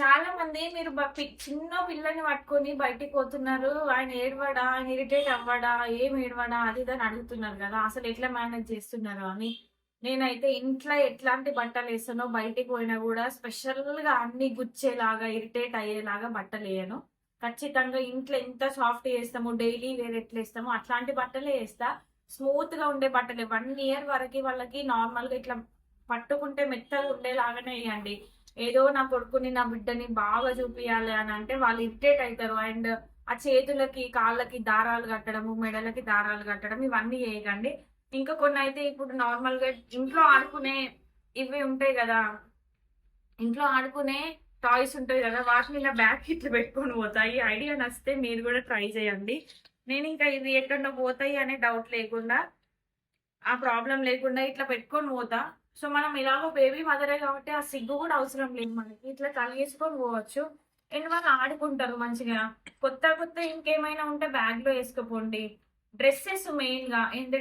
చాలా మంది మీరు బ- చిన్న పిల్లని పట్టుకొని బయటికి పోతున్నారు. ఆయన ఏడవడా? ఆయన ఇరిటేట్ అవ్వడా? ఏం ఏడవడా? అది ఇదని అని అడుగుతున్నారు కదా. అసలు ఎట్లా మేనేజ్ చేస్తున్నారు అని. నేనైతే ఇంట్లో ఎట్లాంటి బట్టలు వేస్తానో బయటికి పోయినా కూడా స్పెషల్గా అన్ని గుచ్చేలాగా ఇరిటేట్ అయ్యేలాగా బట్టలు వేయను. ఖచ్చితంగా ఇంట్లో ఎంత సాఫ్ట్ వేస్తాము డైలీ వేరే ఎట్లా వేస్తామో అట్లాంటి బట్టలే వేస్తా. స్మూత్గా ఉండే బట్టలే. వన్ ఇయర్ వరకు వాళ్ళకి నార్మల్గా ఇట్లా పట్టుకుంటే మెత్తగా ఉండేలాగానే వేయండి. ఏదో నా కొడుకుని నా బిడ్డని బాగా చూపియాలి అని అంటే వాళ్ళు ఇరిటేట్ అవుతారు అండ్ ఆ చేతులకి కాళ్ళకి దారాలు కట్టడము మెడలకి దారాలు కట్టడం ఇవన్నీ చేయకండి. ఇంకా కొన్ని అయితే ఇప్పుడు నార్మల్గా ఇంట్లో ఆడుకునే ఇవి ఉంటాయి కదా. ఇంట్లో ఆడుకునే టాయ్స్ ఉంటాయి కదా వాటిని ఇలా బ్యాగ్ ఇట్లా పెట్టుకొని పోతాయి. ఐడియా నచ్చితే మీరు కూడా ట్రై చేయండి. నేను ఇంకా ఇవి ఎక్కడో పోతాయి అనే డౌట్ లేకుండా ఆ ప్రాబ్లం లేకుండా ఇట్లా పెట్టుకొని పోతా. సో మనం ఇలాగో బేబీ మదరే కాబట్టి ఆ సిగ్గు కూడా అవసరం లేదు మనకి. ఇట్లా కలిగేసుకొని పోవచ్చు. అండ్ వాళ్ళు ఆడుకుంటారు మంచిగా. కొత్త కొత్త ఇంకేమైనా ఉంటే బ్యాగ్లో డ్రెస్సెస్ మెయిన్గా అండ్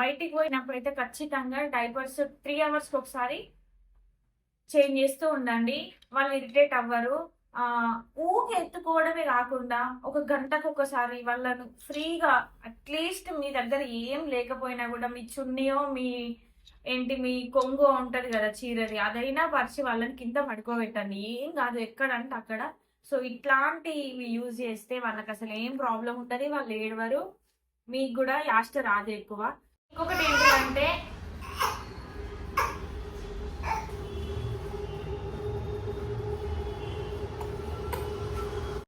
బయటికి పోయినప్పుడు అయితే ఖచ్చితంగా డైపర్స్ త్రీ అవర్స్కి ఒకసారి చేంజ్ చేస్తూ ఉండండి. వాళ్ళు ఇరిటేట్ అవ్వరు. ఊకే చదువుకోవడమే కాకుండా ఒక గంటకు ఒకసారి వాళ్ళను ఫ్రీగా అట్లీస్ట్ మీ దగ్గర ఏం లేకపోయినా కూడా మీ చున్నీయో మీ ఏంటి మీ కొంగు ఉంటది కదా చీరది అదైనా పరిచి వాళ్ళని కింద పడుకోబెట్టండి. ఏం కాదు ఎక్కడంటే అక్కడ. సో ఇట్లాంటివి యూజ్ చేస్తే వాళ్ళకి అసలు ఏం ప్రాబ్లం ఉంటుంది వాళ్ళు ఏడవరు. మీకు కూడా యాస్ట్ రాదు ఎక్కువ. ఇంకొకటి ఏంటంటే